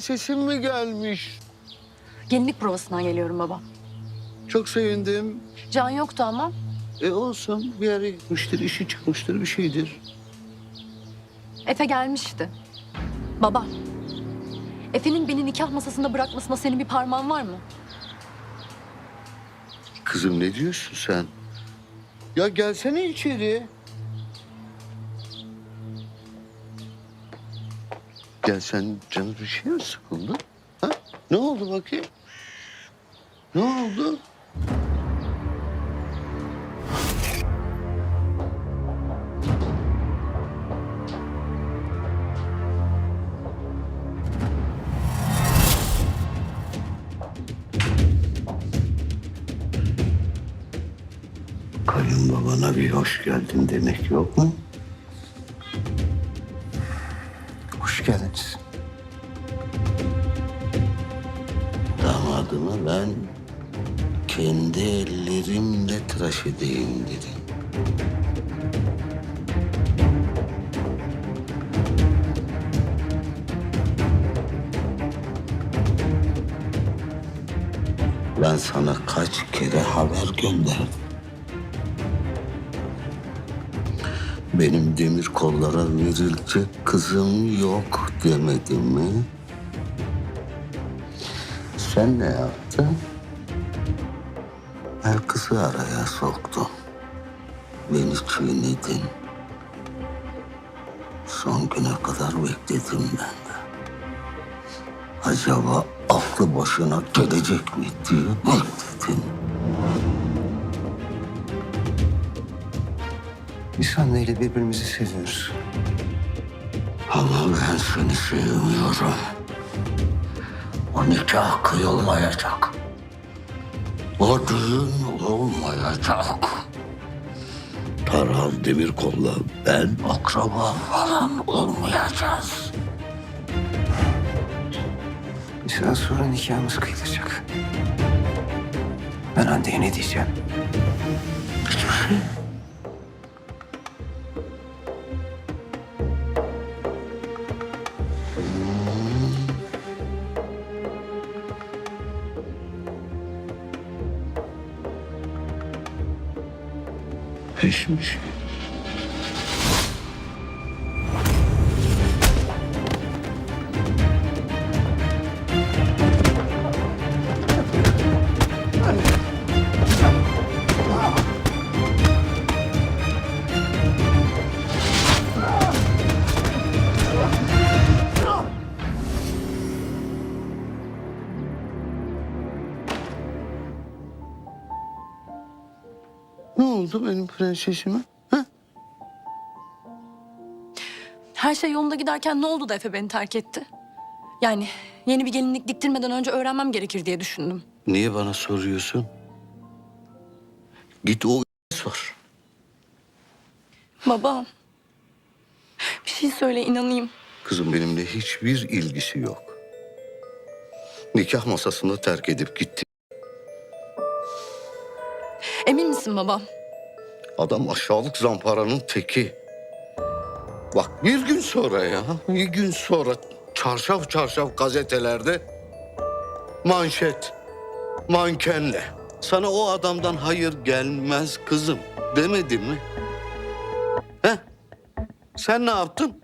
sesin mi gelmiş? Gelinlik provasından geliyorum baba. Çok sevindim. Can yoktu ama. E olsun bir yere gitmiştir, işi çıkmıştır, bir şeydir. Efe gelmişti. Baba. Efe'nin beni nikah masasında bırakmasına senin bir parmağın var mı? Kızım ne diyorsun sen? Ya gelsene içeri. Gel sen canın bir şey mi sıkıldı? Ha? Ne oldu bakayım? Ne oldu? Kayınbabana bir hoş geldin demek yok mu? Damadımı ben kendi ellerimle tıraş edeyim dedim. Ben sana kaç kere haber gönderdim. Benim demir kollara verilecek kızım yok demedim mi? Sen ne yaptın? Her kızı araya soktun. Beni çiğnedin. Son güne kadar bekledim ben de. Acaba aklı başına gelecek mi diye bekledim. Biz Hanne ile birbirimizi seviyoruz. Ama ben seni sevmiyorum. O nikah kıyılmayacak. O düğün olmayacak. Tarhan Demirkol'la ben akraba falan olmayacağız. Bir süre sonra nikahımız kıyılacak. Ben Hande'ye ne diyeceğim? Pişmiş. Ne oldu benim prensesime? Ha? Her şey yolunda giderken ne oldu da Efe beni terk etti? Yani yeni bir gelinlik diktirmeden önce öğrenmem gerekir diye düşündüm. Niye bana soruyorsun? Git o sor. Baba. Bir şey söyle inanayım. Kızım benimle hiçbir ilgisi yok. Nikah masasında terk edip gitti. Misin baba? Adam aşağılık zamparanın teki. Bak bir gün sonra ya, bir gün sonra çarşaf çarşaf gazetelerde manşet, mankenle. Sana o adamdan hayır gelmez kızım demedim mi? He? Sen ne yaptın?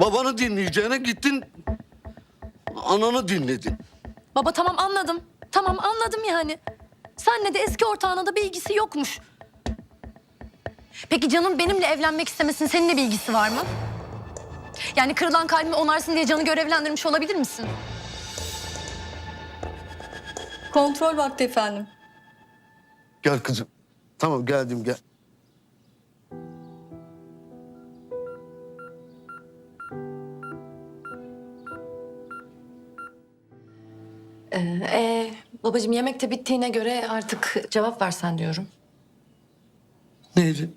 Babanı dinleyeceğine gittin, ananı dinledin. Baba tamam anladım. Tamam anladım yani. Senle de eski ortağına da bir ilgisi yokmuş. Peki Can'ın benimle evlenmek istemesinin seninle bir ilgisi var mı? Yani kırılan kalbimi onarsın diye Can'ı görevlendirmiş olabilir misin? Kontrol vakti efendim. Gel kızım. Tamam geldim gel. Ee, babacığım yemek de bittiğine göre artık cevap versen diyorum. Neydi?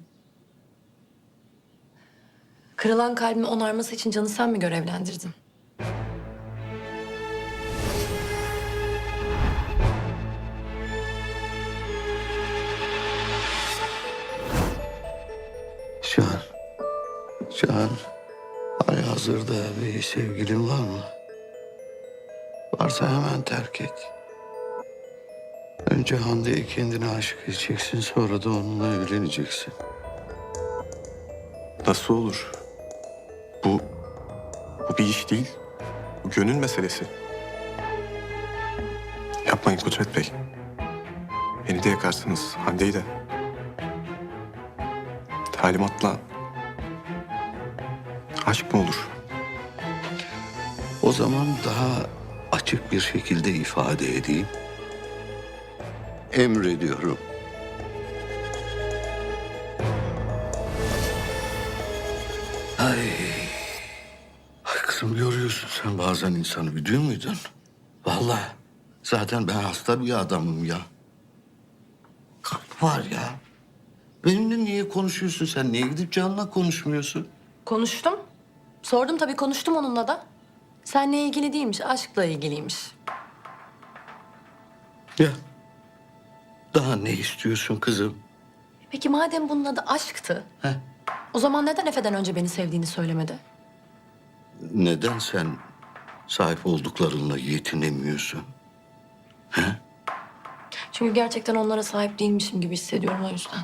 Kırılan kalbimi onarması için Can'ı sen mi görevlendirdin? Can. Can. Hali hazırda bir sevgilin var mı? Varsa hemen terk et. Önce Hande'ye kendine aşık edeceksin sonra da onunla evleneceksin. Nasıl olur? Bu, bu bir iş değil. Bu gönül meselesi. Yapmayın Kudret Bey. Beni de yakarsınız, Hande'yi de. Talimatla aşk mı olur? O zaman daha açık bir şekilde ifade edeyim. Emrediyorum. Ay. Ay kızım görüyorsun sen bazen insanı biliyor muydun? Vallahi zaten ben hasta bir adamım ya. Kalp var ya. Benimle niye konuşuyorsun sen? Niye gidip Can'la konuşmuyorsun? Konuştum. Sordum tabii konuştum onunla da. Seninle ilgili değilmiş, aşkla ilgiliymiş. Ya. Daha ne istiyorsun kızım? Peki madem bunun adı aşktı, He? o zaman neden Efe'den önce beni sevdiğini söylemedi? Neden sen sahip olduklarınla yetinemiyorsun? Çünkü gerçekten onlara sahip değilmişim gibi hissediyorum o yüzden.